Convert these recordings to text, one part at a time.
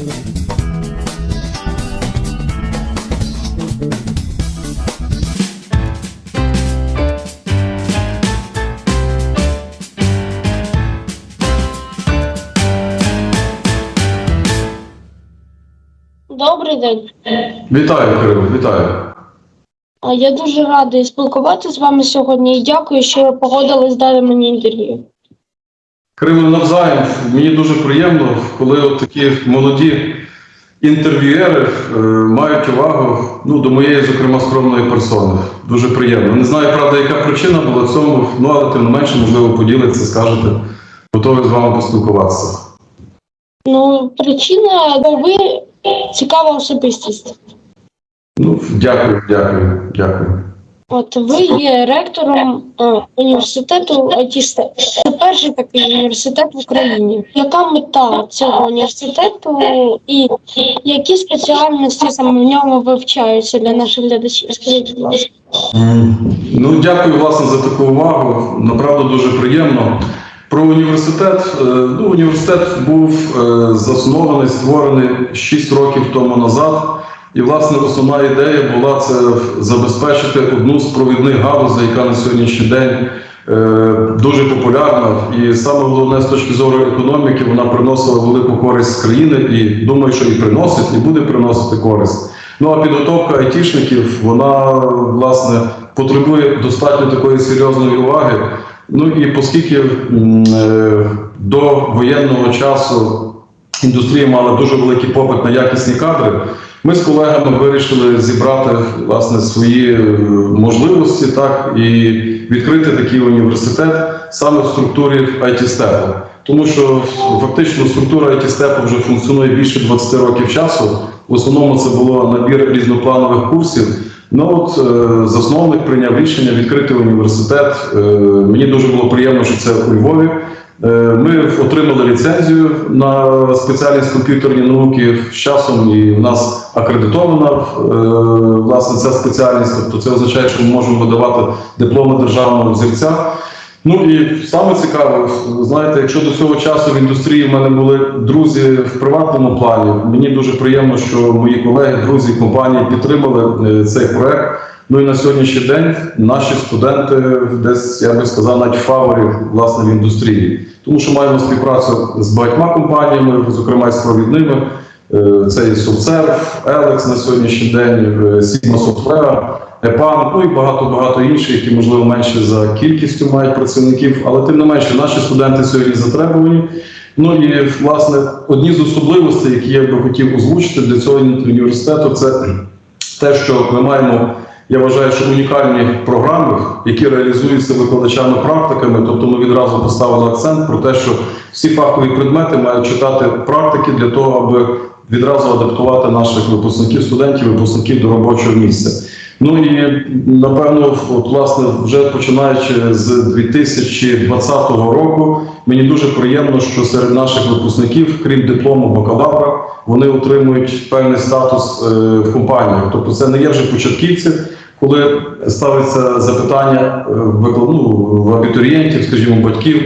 Добрий день. Вітаю, Кирило, вітаю. Я дуже радий спілкуватися з вами сьогодні і дякую, що ви погодились дати мені інтерв'ю. Кирило навзаєм. Мені дуже приємно, коли от такі молоді інтерв'юери е, мають увагу ну, до моєї, зокрема, скромної персони. Дуже приємно. Не знаю, правда, яка причина була цьому, ну але тим не менше, можливо, поділиться, скажете. Готовий з вами поспілкуватися. Ну, причина, бо ви цікава особистість. Ну, дякую, дякую, дякую. От ви є ректором е, університету IT Це перший такий університет в Україні. Яка мета цього університету і які спеціальності саме в ньому вивчаються для наших глядачів? Скажіть, будь ласка. Ну, дякую, власне, за таку увагу. Направду дуже приємно. Про університет. Е, Ну, університет був е, заснований, створений 6 років тому назад. І, власне, основна ідея була це забезпечити одну з провідних галузей, яка на сьогоднішній день е, дуже популярна. І саме головне з точки зору економіки, вона приносила велику користь країни і думаю, що і приносить, і буде приносити користь. Ну а підготовка айтішників, вона власне потребує достатньо такої серйозної уваги. Ну і оскільки е, до воєнного часу індустрія мала дуже великий попит на якісні кадри, ми з колегами вирішили зібрати власне свої е, можливості так і відкрити такий університет саме в структурі it степу тому що фактично структура it степу вже функціонує більше 20 років часу. В основному це було набір різнопланових курсів. Ну от е, засновник прийняв рішення відкрити університет. Е, мені дуже було приємно, що це у Львові. Е, Ми отримали ліцензію на спеціальність комп'ютерні науки з часом, і в нас акредитована е, власне ця спеціальність. Тобто це означає, що ми можемо видавати дипломи державного взірця. Ну і саме цікаве, знаєте, якщо до цього часу в індустрії в мене були друзі в приватному плані, мені дуже приємно, що мої колеги, друзі, компанії підтримали е, цей проект. Ну і на сьогоднішній день наші студенти десь я би сказав, навіть в фаворі власне в індустрії, тому що маємо співпрацю з багатьма компаніями, зокрема з провідними. Е, Це і SoftServe, Alex на сьогоднішній день, е, Sigma Software, EPAM, ну і багато-багато інших, які, можливо, менше за кількістю мають працівників, але тим не менше, наші студенти сьогодні затребувані. Ну і власне одні з особливостей, які я би хотів озвучити для цього університету, це те, що ми маємо. Я вважаю, що унікальні програми, які реалізуються викладачами-практиками, тобто ми відразу поставили акцент про те, що всі фахові предмети мають читати практики для того, аби відразу адаптувати наших випускників, студентів, випускників до робочого місця. Ну і напевно, от, власне, вже починаючи з 2020 року, мені дуже приємно, що серед наших випускників, крім диплому бакалавра, вони отримують певний статус е, в компаніях. Тобто, це не є вже початківці, коли ставиться запитання е, ну, в абітурієнтів, скажімо, батьків,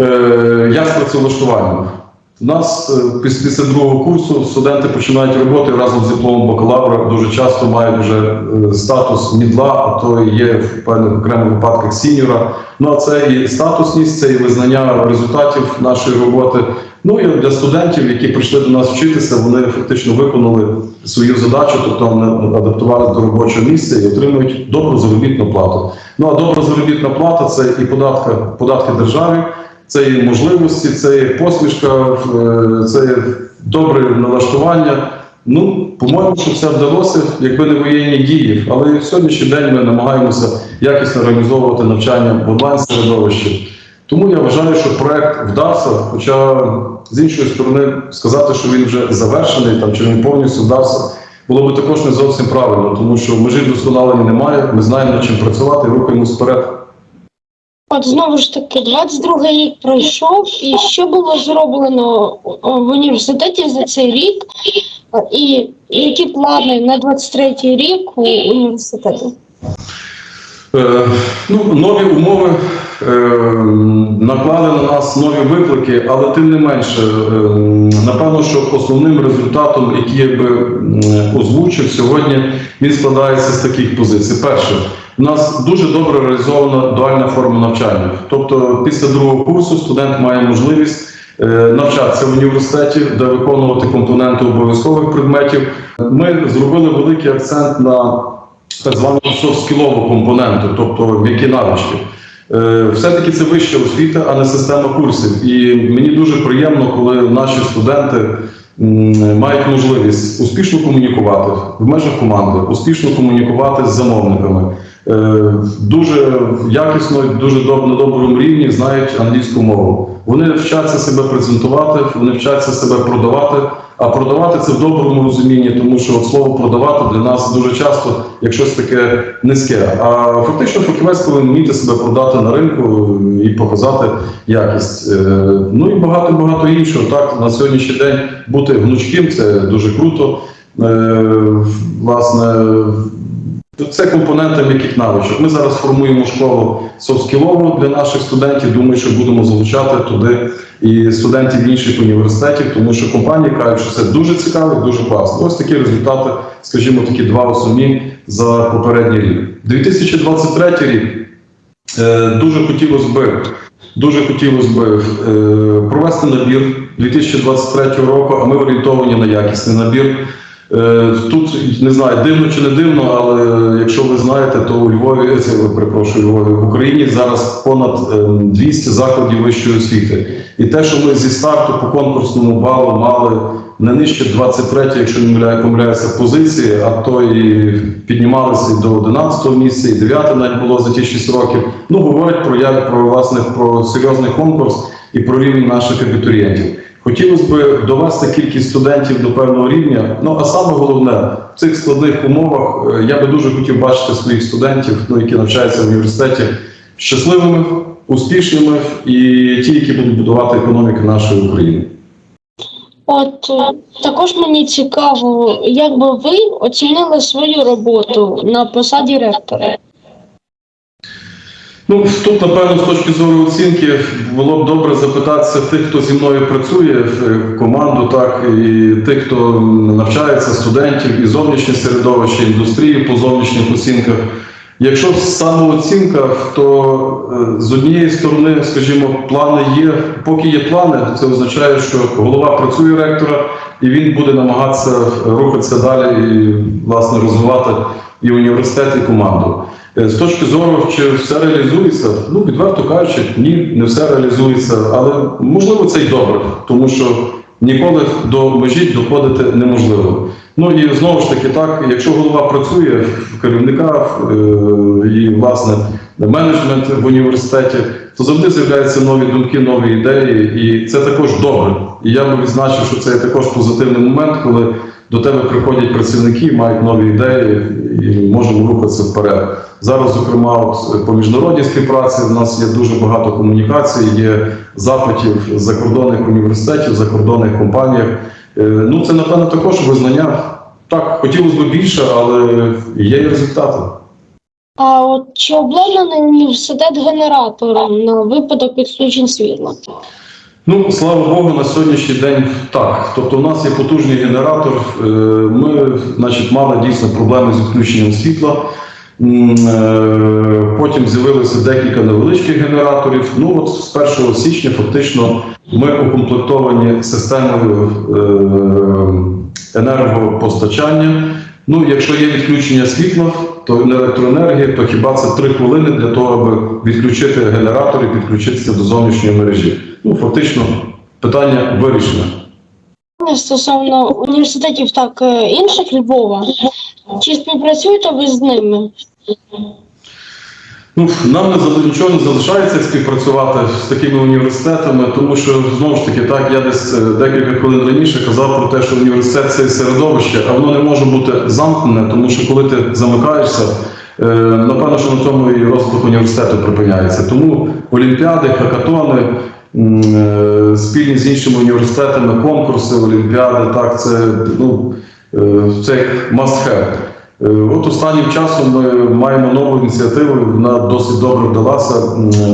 е, як з. У нас е, після другого курсу студенти починають роботи разом з дипломом бакалавра, дуже часто мають вже е, статус мідла, а то є в певних окремих випадках сіньора. Ну а це і статусність, це і визнання результатів нашої роботи. Ну і для студентів, які прийшли до нас вчитися, вони фактично виконали свою задачу, тобто вони адаптувалися до робочого місця і отримують добру заробітну плату. Ну а добра заробітна плата це і податка, податки державі, це і можливості, це і посмішка, це і добре налаштування. Ну, по-моєму, що все вдалося, якби не воєнні дії. Але в сьогоднішній день ми намагаємося якісно організовувати навчання в онлайн-середовищі. Тому я вважаю, що проект вдався, хоча з іншої сторони сказати, що він вже завершений там чи він повністю вдався, було би також не зовсім правильно, тому що межі вдосконалення немає. Ми знаємо над чим працювати, рухаємось вперед. От знову ж таки, 22 рік пройшов, і що було зроблено в університеті за цей рік, і які плани на 23 рік у університету? Е, ну, нові умови е, наклали на нас нові виклики, але тим не менше, е, напевно, що основним результатом, який я би озвучив сьогодні, він складається з таких позицій. Перше, у нас дуже добре реалізована дуальна форма навчання. Тобто, після другого курсу студент має можливість е, навчатися в університеті, де виконувати компоненти обов'язкових предметів. Ми зробили великий акцент на так званого софт-скілового компоненту, тобто м'які навички. Е, Все-таки це вища освіта, а не система курсів. І мені дуже приємно, коли наші студенти мають можливість успішно комунікувати в межах команди, успішно комунікувати з замовниками. Е, Дуже якісно, дуже на доброму рівні знають англійську мову. Вони вчаться себе презентувати, вони вчаться себе продавати. А продавати це в доброму розумінні, тому що слово продавати для нас дуже часто як щось таке низьке. А фактично фахівець повинен вміти себе продати на ринку і показати якість. Е, Ну і багато багато іншого. Так на сьогоднішній день бути гнучким це дуже круто. Е, Власне, це компоненти м'яких навичок. Ми зараз формуємо школу софт-скілову для наших студентів. Думаю, що будемо залучати туди і студентів інших університетів, тому що компанії кажуть, що це дуже цікаво, дуже класно. Ось такі результати, скажімо, такі два основні за попередній рік. 2023 рік дуже хотілося би. Дуже хотілося б е, провести набір 2023 року, а ми орієнтовані на якісний набір. Е, Тут не знаю, дивно чи не дивно, але якщо ви знаєте, то у Львові, е, перепрошую, в Україні зараз понад е, 200 закладів вищої освіти. І те, що ми зі старту по конкурсному балу мали не нижче 23, якщо не помиляю- помиляюся, позиції, а то і піднімалися до 11 місця, і 9 навіть було за ті 6 років. Ну, говорить про як про власне про серйозний конкурс і про рівень наших абітурієнтів. Хотілося б довести кількість студентів до певного рівня. Ну а саме головне в цих складних умовах е, я би дуже хотів бачити своїх студентів, ну які навчаються в університеті, щасливими, успішними і ті, які будуть будувати економіку нашої України. От е, також мені цікаво, як би ви оцінили свою роботу на посаді ректора? Ну, тут, напевно, з точки зору оцінки було б добре запитатися тих, хто зі мною працює, в команду, так, і тих, хто навчається, студентів, і зовнішнє середовище, індустрії по зовнішніх оцінках. Якщо самооцінка, то е, з однієї сторони, скажімо, плани є, поки є плани, це означає, що голова працює ректора, і він буде намагатися рухатися далі і, власне, розвивати і університет, і команду. Е, З точки зору, чи все реалізується, ну відверто кажучи, ні, не все реалізується, але можливо це й добре, тому що ніколи до межі доходити неможливо. Ну і знову ж таки, так, якщо голова працює в керівниках е, і власне менеджмент в університеті, то завжди з'являються нові думки, нові ідеї, і це також добре. І я би відзначив, що це також позитивний момент, коли до тебе приходять працівники, мають нові ідеї і можемо рухатися вперед. Зараз, зокрема, от, по міжнародній співпраці в нас є дуже багато комунікацій, є запитів закордонних університетів, закордонних компаніях. Е, Ну, це, напевно, також визнання. Так, хотілося б більше, але є і результати. А от чи обладнаний університет генератором на випадок відключень світла? Ну, слава Богу, на сьогоднішній день так. Тобто, у нас є потужний генератор. Е, Ми, значить, мали дійсно проблеми з відключенням світла. Е, Потім з'явилося декілька невеличких генераторів. Ну, от з 1 січня фактично ми укомплектовані системою е, енергопостачання. Ну, якщо є відключення світла, то електроенергії, то хіба це 3 хвилини для того, аби відключити генератор і підключитися до зовнішньої мережі. Ну, фактично, питання вирішено. Стосовно університетів так е, інших Львова, чи співпрацюєте ви з ними? Ну, нам не нічого не залишається співпрацювати з такими університетами, тому що знову ж таки, так я десь е, декілька хвилин раніше казав про те, що університет це середовище, а воно не може бути замкнене, тому що коли ти замикаєшся, е, напевно, що на цьому і розвиток університету припиняється. Тому олімпіади, хакатони, спільні з іншими університетами, конкурси, олімпіади, так, це ну е, це must have. Е, От останнім часом ми маємо нову ініціативу, вона досить добре вдалася.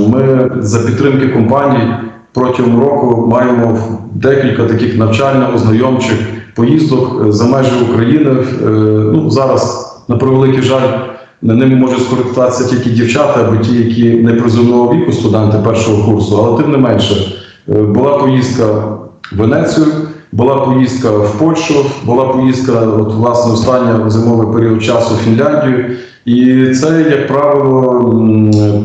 Ми за підтримки компаній протягом року маємо декілька таких навчально-ознайомчих поїздок е, за межі України. Е, Ну, зараз, на превеликий жаль, ними можуть скористатися тільки дівчата або ті, які не призовного віку студенти першого курсу, але тим не менше, е, була поїздка в Венецію, була поїздка в Польщу, була поїздка, от, власне, остання зимовий період часу в Фінляндію. І це, як правило,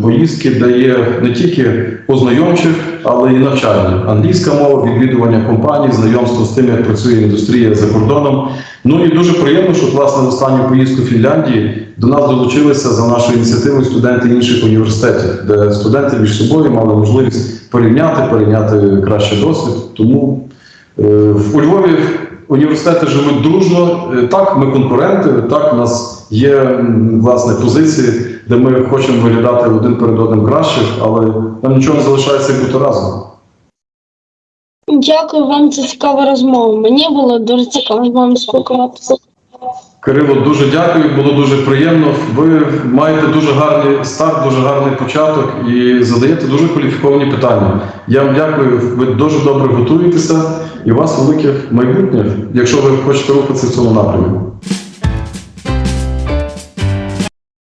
поїздки дає не тільки ознайомчих, але й навчальні. Англійська мова, відвідування компаній, знайомство з тим, як працює індустрія за кордоном. Ну і дуже приємно, що власне в останню поїздку в Фінляндії до нас долучилися за нашою ініціативою студенти інших університетів, де студенти між собою мали можливість порівняти, перейняти кращий досвід. Тому е, у Львові університети живуть дружно. Е, Так, ми конкуренти, так, нас є власне позиції, де ми хочемо виглядати один перед одним краще, але нам нічого не залишається як бути разом. Дякую вам за цікаву розмову. Мені було дуже цікаво з вами спілкуватися. Кирило, дуже дякую, було дуже приємно. Ви маєте дуже гарний старт, дуже гарний початок і задаєте дуже кваліфіковані питання. Я вам дякую, ви дуже добре готуєтеся і у вас велике майбутнє, якщо ви хочете рухатися в цьому напрямку.